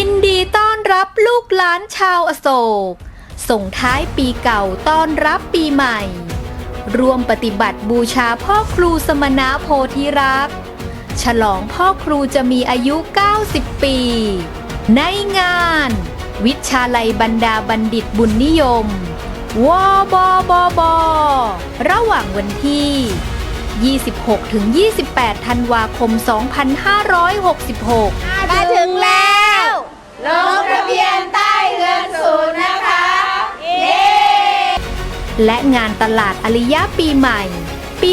ินดีต้อนรับลูกหลานชาวอโศก ส่งท้ายปีเก่าต้อนรับปีใหม่ รวมปฏิบัติบูชาพ่อครูสมณะโพธิรักษ์ ฉลองพ่อครูจะมีอายุ 90 ปี ในงาน วิชาลัยบรรดาบัณฑิตบุญนิยม วบบบ ระหว่างวันที่ 26ถึง28 ธันวาคม 2566 มาถึงแล้ว และงานตลาดอริยะปีใหม่ ปี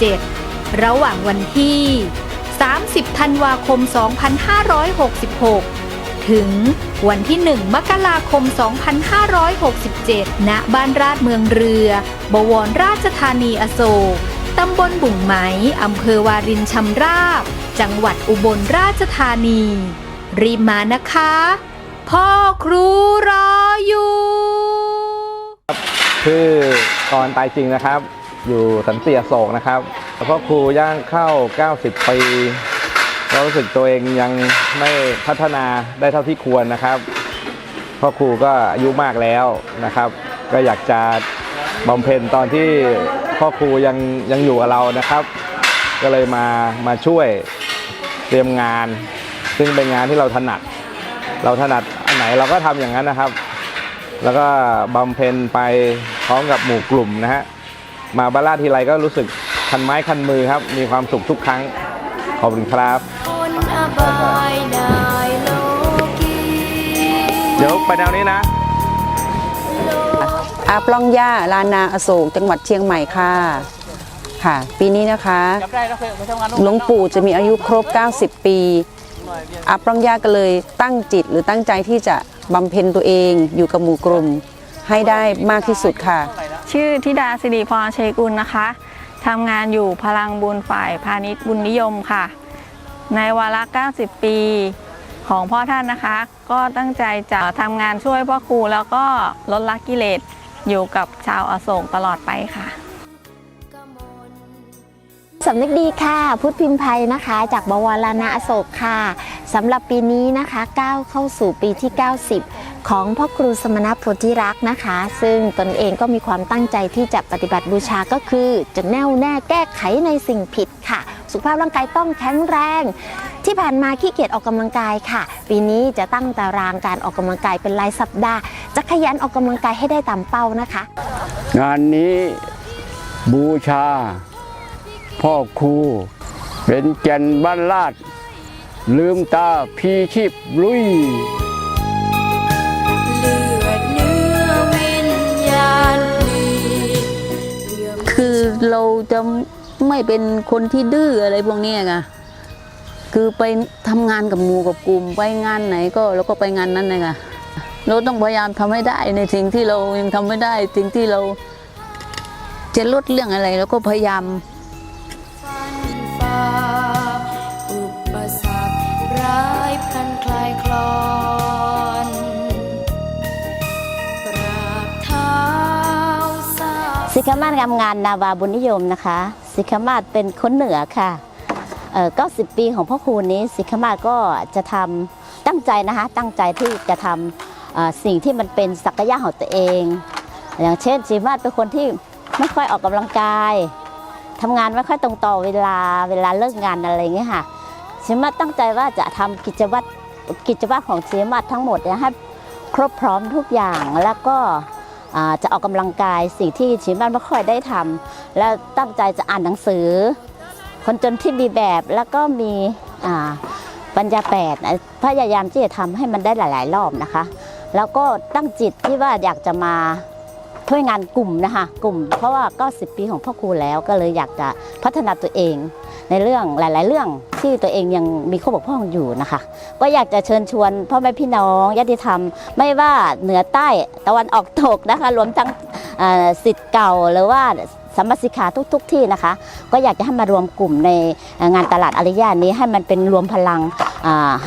2567 ระหว่างวันที่ 30 ธันวาคม 2566 ถึงวันที่ 1 มกราคม 2567 ณ บ้านราชเมืองเรือ บวรราชธานีอโศก ตำบลบุ่งไหม อำเภอวารินชำราบ จังหวัดอุบลราชธานี รีบมานะคะ พ่อครูรออยู่ ชื่อกรตายจริงนะครับ อยู่สันเตียโศกนะครับพ่อครูย่างเข้า 90 ปีก็รู้สึกตัวเองยังไม่พัฒนาได้เท่าที่ควรนะครับพ่อครูก็อายุมากแล้วนะครับ ก็อยากจะบำเพ็ญตอนที่พ่อครูยังยังอยู่กับเรานะครับ ก็เลยมามาช่วยเตรียมงาน ซึ่งเป็นงานที่เราถนัด เราถนัดอันไหนเราก็ทำอย่างนั้นนะครับ แล้วก็บำเพ็ญไปพร้อมกับหมู่กลุ่มนะฮะ มาบานลาดทีไรก็รู้สึกคันไม้คันมือครับ มีความสุขทุกครั้ง ขอบคุณครับ เดี๋ยวไปแนวนี้นะ อาปล้องย่าลานาอโศกจังหวัดเชียงใหม่ค่ะ ค่ะ ปีนี้นะคะหลวงปู่จะมีอายุครบ 90 ปีอาปล้องย่าก็เลยตั้งจิตหรือตั้งใจที่จะ บำเพ็ญตัวเองอยู่กับหมู่กลุ่ม ให้ได้มากที่สุดค่ะ ชื่อธิดาสิริพรเชยกุลนะคะทำงานอยู่พลังบุญฝ่ายพาณิชย์บุญนิยมค่ะ ในวาระ 90 ปีของพ่อท่านนะคะ ก็ตั้งใจจะทำงานช่วยพ่อครูแล้วก็ลดละกิเลสอยู่กับชาวอโศกตลอดไปค่ะ สำนึกดีค่ะ พุทธพิมพ์ไพยนะคะ จากบวรณะอโศกค่ะสำหรับปีนี้นะคะก้าวเข้าสู่ปีที่ 90 ของพ่อครูสมณโพธิรักษ์นะคะ ซึ่งตนเองก็มีความตั้งใจที่จะปฏิบัติบูชาก็คือ จะแน่วแน่แก้ไขในสิ่งผิดค่ะ สุขภาพร่างกายต้องแข็งแรง ที่ผ่านมาขี้เกียจออกกำลังกายค่ะ ปีนี้จะตั้งตารางการออกกำลังกายเป็นรายสัปดาห์ จะขยันออกกำลังกายให้ได้ตามเป้านะคะ งานนี้บูชา พ่อครู เป็นแก่นบ้านลาด ลืมตาพีชีพลุยคือเราจะไม่เป็นคนที่ดื้ออะไรพวกนี้ไงคือไปทำงานกับหมู่กับกลุ่มไปงานไหนก็เราก็ไปงานนั้นเลยไงเราต้องพยายามทำให้ได้ในสิ่งที่เรายังทำไม่ได้ สิ่งที่เราจะลดเรื่องอะไรเราก็พยายาม สิกขามาศทำงานนาวาบุญนิยมนะคะ สิกขามาศเป็นคนเหนือค่ะเอ่อ90 ปีของพ่อครูนี้สิกขามาศก็จะทำตั้งใจนะคะ ตั้งใจที่จะทำสิ่งที่มันเป็นศักยะของตัวเอง อย่างเช่นสิกขามาศเป็นคนที่ไม่ค่อยออกกำลังกายทำงานไม่ค่อยตรงต่อเวลาเวลาเลิกงานอะไรอย่างเงี้ยค่ะสิกขามาศตั้งใจว่าจะทำกิจวัตรกิจวัตรของสิกขามาศทั้งหมดให้ครบพร้อมทุกอย่างแล้วก็ จะออกกำลังกายสิ่งที่ชิมันไม่ค่อยได้ทำแล้วตั้งใจจะอ่านหนังสือ คนจนที่มีแบบแล้วก็มีปัญญาแปดพยายามที่จะทำให้มันได้หลาย ๆ รอบนะคะ แล้วก็ตั้งจิตที่ว่าอยากจะมา ช่วยงานกลุ่มนะคะกลุ่ม เพราะว่าก็สิปีของพ่อครูแล้วก็เลยอยากจะพัฒนาตัวเอง ในเรื่องหลาย ๆ เรื่องที่ตัวเองยังมีข้อบกพร่องอยู่นะคะ ก็อยากจะเชิญชวนพ่อแม่พี่น้องญาติธรรม ไม่ว่าเหนือใต้ตะวันออกตกนะคะรวมทั้งสิทธิ์เก่าหรือว่าสัมมาสิกาทุกๆที่นะคะ ก็อยากจะให้มารวมกลุ่มในงานตลาดอริยานี้ให้มันเป็นรวมพลัง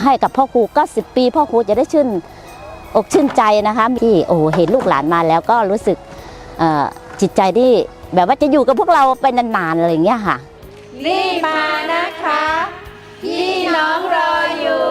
ให้กับพ่อครูก็สิปี พ่อครูจะได้ชื่นอกชื่นใจนะคะที่โอ้เห็นลูกหลานมาแล้วก็รู้สึก จิตใจที่แบบว่าจะอยู่กับพวกเราไปนานๆอะไรอย่างเงี้ยค่ะ รีบมานะคะ พี่น้องรออยู่